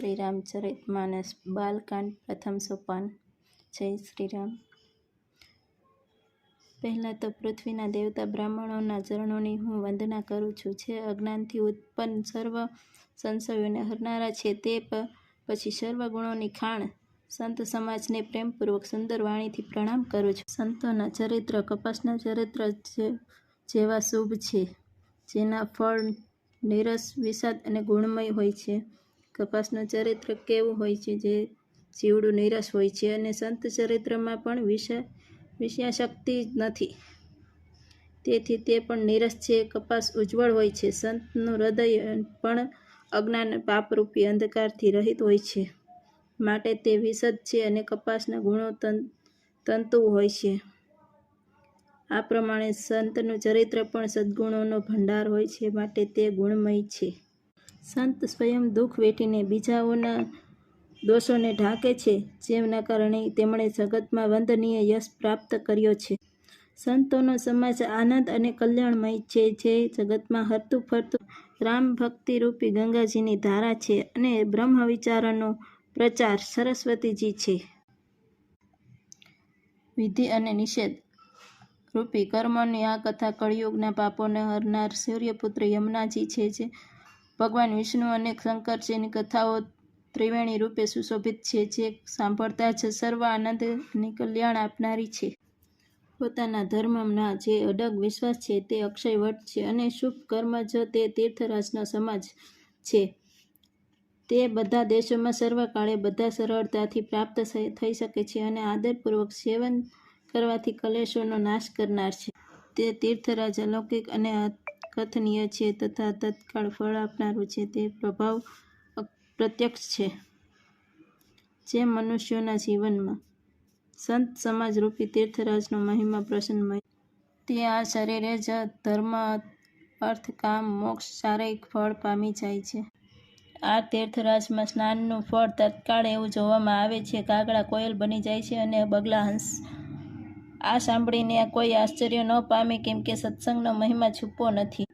શ્રી રામચરિતમાનસ બાલકાંડ પ્રથમ સોપાન. જય શ્રી રામ પહેલાં તો પૃથ્વીના દેવતા બ્રાહ્મણોના ચરણોની હું વંદના કરું છું. જે અજ્ઞાનથી ઉત્પન્ન સર્વ સંશયોને હરનારા છે તે પછી સર્વ ગુણોની ખાણ સંત સમાજને પ્રેમપૂર્વક સુંદર વાણીથી પ્રણામ કરું છું. સંતોના ચરિત્ર કપાસના ચરિત્ર જેવા શુભ છે, જેના ફળ નીરસ, વિષાદ અને ગુણમય હોય છે. કપાસનું ચરિત્ર કેવું હોય છે જે જીવડું નીરસ હોય છે અને સંત ચરિત્રમાં પણ વિષયાશક્તિ નથી. તેથી તે પણ નીરસ છે, કપાસ ઉજ્જવળ હોય છે, સંતનું હૃદય પણ અજ્ઞાન પાપરૂપી અંધકારથી રહિત હોય છે. માટે તે વિશદ છે અને કપાસના ગુણો તંતુ હોય છે. આ પ્રમાણે સંતનું ચરિત્ર પણ સદ્ગુણોનો ભંડાર હોય છે, માટે તે ગુણમય છે. સંત સ્વયં દુઃખ વેઠીને બીજાઓના દોષોને ઢાંકે છે, જેમના કારણે તેમણે જગતમાં વંદનીય યશ પ્રાપ્ત કર્યો છે. સંતોનો સમાજ આનંદ અને કલ્યાણમય છે, જે જગતમાં હરતું ફરતું રામ ભક્તિરૂપી ગંગાજીની ધારા છે અને બ્રહ્મ વિચારોનો પ્રચાર સરસ્વતીજી છે. વિધિ અને નિષેધ રૂપી કર્મની આ કથા કળિયુગના પાપોને હરનાર સૂર્યપુત્ર યમુનાજી છે, જે ભગવાન વિષ્ણુ અને શંકરજીની કથાઓ ત્રિવેણી રૂપે સુશોભિત છે, જે સાંભળતા જ સર્વ આનંદ અને કલ્યાણ આપનારી છે. પોતાના ધર્મના જે અડગ વિશ્વાસ છે, તે અક્ષય વટ છે અને શુભ કર્મ જ તે તીર્થરાજનો સમાજ છે. તે બધા દેશોમાં સર્વકાળે બધા સરળતાથી પ્રાપ્ત થઈ શકે છે અને આદરપૂર્વક સેવન કરવાથી કલેશોનો નાશ કરનાર છે. તે તીર્થરાજ અલૌકિક અને અકથનીય છે તથા તત્કાળ ફળ આપનારું છે તે પ્રભાવ પ્રત્યક્ષ છે. જે મનુષ્યોના જીવનમાં સંત સમાજરૂપી તીર્થરાજનો મહિમા પ્રસન્નમય તે આ શરીરે જ ધર્મ, અર્થ, કામ, મોક્ષ શારીરિક ફળ પામી જાય છે. આ તીર્થરાજમાં સ્નાનનું ફળ તત્કાળ એવું જોવામાં આવે છે. કાગડા કોયલ બની જાય છે અને બગલા, હંસ આ સાંભળીને કોઈ આશ્ચર્ય ન પામે કેમ કે સત્સંગનો મહિમા છૂપો નથી.